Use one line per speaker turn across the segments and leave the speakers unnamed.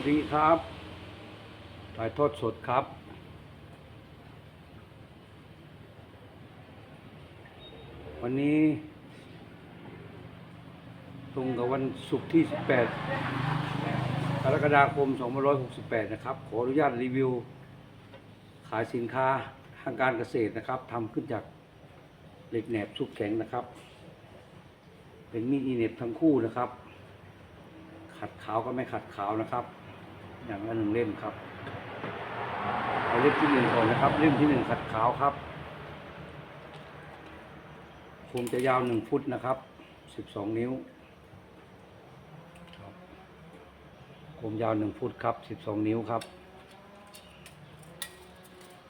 วัสดีครับ ถ่ายทอดสดครับ วันนี้ตรงกับวันศุกร์ที่ 18 กรกฎาคม 2568 นะครับ ขออนุญาตรีวิว ขายสินค้าทางการเกษตรนะครับทำขึ้นจากเหล็กแหนบซุปแข็งนะครับ เป็นมีดอีเหน็บทั้งคู่นะครับขัดขาวก็ไม่ขัดขาวนะครับ อย่างละหนึ่งเล่มครับเอาเล่มที่หนึ่งก่อนนะครับ เล่มที่หนึ่งขัดขาวครับคมจะยาวหนึ่งฟุตนะครับสิบสองนิ้วคมยาวหนึ่งฟุตครับสิบสองนิ้วครับ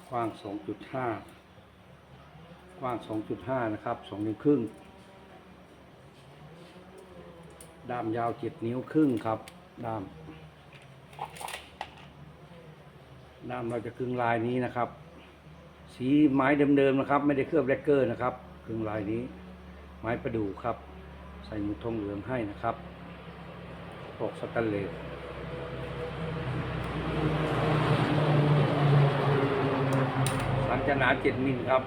กว้างสองจุดห้ากว้างสองจุดห้านะครับสองนิ้วครึ่ง ด้ามยาวเจ็ดนิ้วครึ่งครับ ด้าม ด้ามเราจะครึ่งลายนี้นะครับ สีไม้เดิมๆนะครับ ไม่ได้เคลือบแลกเกอร์นะครับครึ่งลายนี้ ไม้ประดู่ครับ ใส่หมุดทองเหลืองให้นะครับปกสแตนเลสสันจะหนาเจ็ดมิลครับ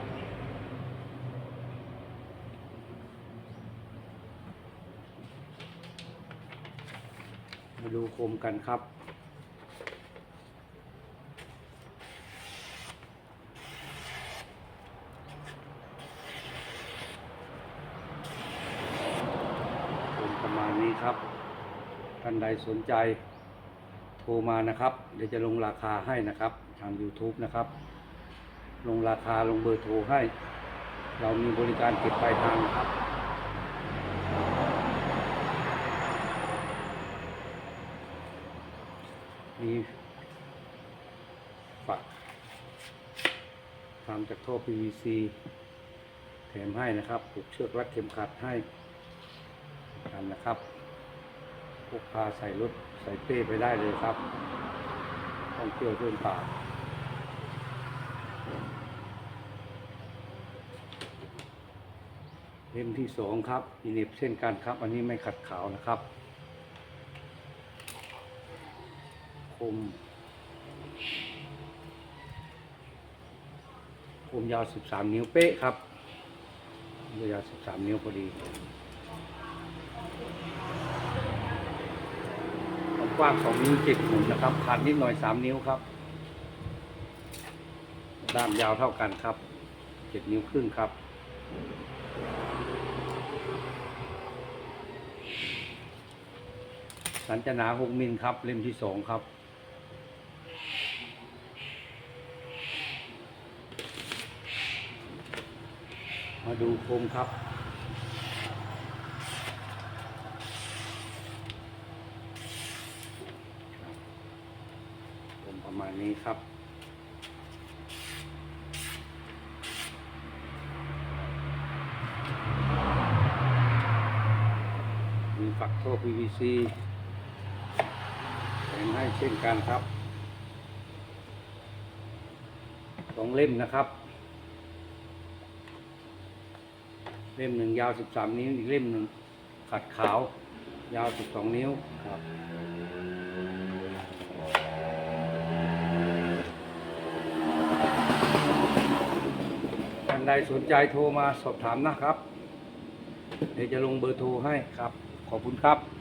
มาดูโคมกันครับ โคม ประครับ ท่านใดสนใจโทรมานะครับ เดี๋ยวจะลงราคาให้นะครับทาง YouTube นะครับ ลงราคาลงเบอร์โทรให้ เรามีบริการเก็บปลายทางครับ มีฝักทำจากท่อ PVC แถมให้นะครับผูกเชือกรัดเข็มขัดให้กันนะครับ พกพาใส่รถใส่เป้ไปได้เลยครับท่องเที่ยวเดินป่าเล่มที่สองครับอีเน็บเช่นกันครับ อันนี้ไม่ขัดขาวนะครับ คม คมยาว 13 นิ้วเป๊ะครับยาว 13 นิ้วพอดี กว้าง2นิ้ว7หุ่นนะครับขาดนิดหน่อย3นิ้วครับ ด้ามยาวเท่ากันครับ7นิ้วครึ่งครับสัญจนา6มิลครับ เล่มที่2ครับมาดูโคมครับ โคม ประมาณนี้ครับ มีฝักโซ่ PVC แถมให้เช่นกันครับสองเล่มนะครับ เล่มหนึ่งยาว 13 นิ้ว อีกเล่มหนึ่งขัดขาว ยาว 12 นิ้วครับานใดสนใจโทรมาสอบถามนะครับ เดี๋ยวจะลงเบอร์โทรให้ครับ ขอบคุณครับ